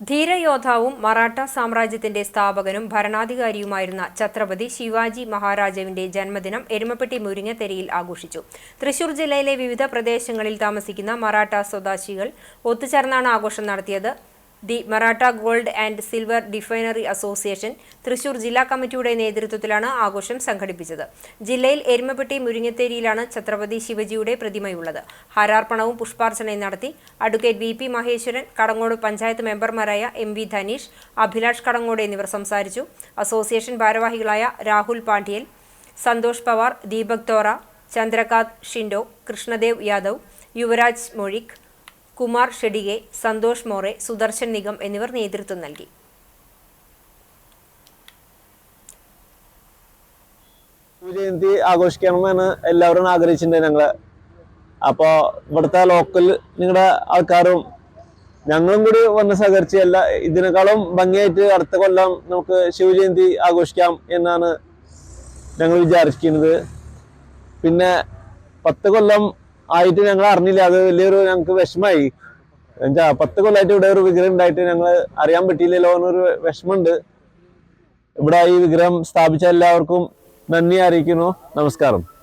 ധീരയോദ്ധാവും മറാഠ സാമ്രാജ്യത്തിന്റെ സ്ഥാപകനും ഭരണാധികാരിയുമായിരുന്ന ഛത്രപതി ശിവാജി മഹാരാജാവിന്റെ ജന്മദിനം എരുമപ്പെട്ടി മുരിങ്ങത്തെരിയിൽ ആഘോഷിച്ചു. തൃശൂർ ജില്ലയിലെ വിവിധ പ്രദേശങ്ങളിൽ താമസിക്കുന്ന മറാഠ സ്വദേശികൾ ഒത്തുചേർന്നാണ് ആഘോഷം നടത്തിയത്. The Maratha gold and silver refinery association Thrissur ജില്ലാ കമ്മിറ്റിയുടെ നേതൃത്വത്തിലാണ് ആഘോഷം സംഘടിപ്പിച്ചത്. ജില്ലയിൽ എരുമപ്പെട്ടി മുരിങ്ങത്തേരിയിലാണ് ഛത്രപതി ശിവജിയുടെ പ്രതിമയുള്ളത്. ഹാരാർപ്പണവും പുഷ്പാർച്ചനയും നടത്തി advocate V P Maheswaran Kadangode panchayat മെമ്പർമാരായ എം വി ധനീഷ് അഭിലാഷ് കടങ്ങോട് എന്നിവർ സംസാരിച്ചു. അസോസിയേഷൻ ഭാരവാഹികളായ രാഹുൽ പാണ്ഡ്യൽ സന്തോഷ് പവാർ ദീപക് തോറ ചന്ദ്രകാന്ത് ഷിൻഡോ കൃഷ്ണദേവ് യാദവ് യുവരാജ് മൊഴിക് കുമാർ ഷെഡിയെ സന്തോഷ് മോറെ സുദർശൻ നിഗം എന്നിവർ നേതൃത്വം നൽകി. ജയന്തി ആഘോഷിക്കണമെന്ന് എല്ലാവരും ആഗ്രഹിച്ചിട്ടുണ്ട് ഞങ്ങൾ. അപ്പോ ഇവിടുത്തെ ലോക്കൽ നിങ്ങളുടെ ആൾക്കാരും ഞങ്ങളും കൂടി വന്ന് സഹകരിച്ച് എല്ലാ ഇതിനേക്കാളും ഭംഗിയായിട്ട് അടുത്ത കൊല്ലം നമുക്ക് ശിവജയന്തി ആഘോഷിക്കാം എന്നാണ് ഞങ്ങൾ വിചാരിക്കുന്നത് പിന്നെ പത്ത് കൊല്ലം ആയിട്ട് ഞങ്ങൾ അറിഞ്ഞില്ല. അത് വലിയൊരു ഞങ്ങൾക്ക് വിഷമായി എന്താ പത്ത് കൊല്ലമായിട്ട് ഇവിടെ ഒരു വിഗ്രഹം ഉണ്ടായിട്ട് ഞങ്ങൾ അറിയാൻ പറ്റിയില്ലല്ലോ എന്നൊരു വിഷമമുണ്ട്. ഇവിടെ ഈ വിഗ്രഹം സ്ഥാപിച്ച എല്ലാവർക്കും നന്ദി അറിയിക്കുന്നു. നമസ്കാരം.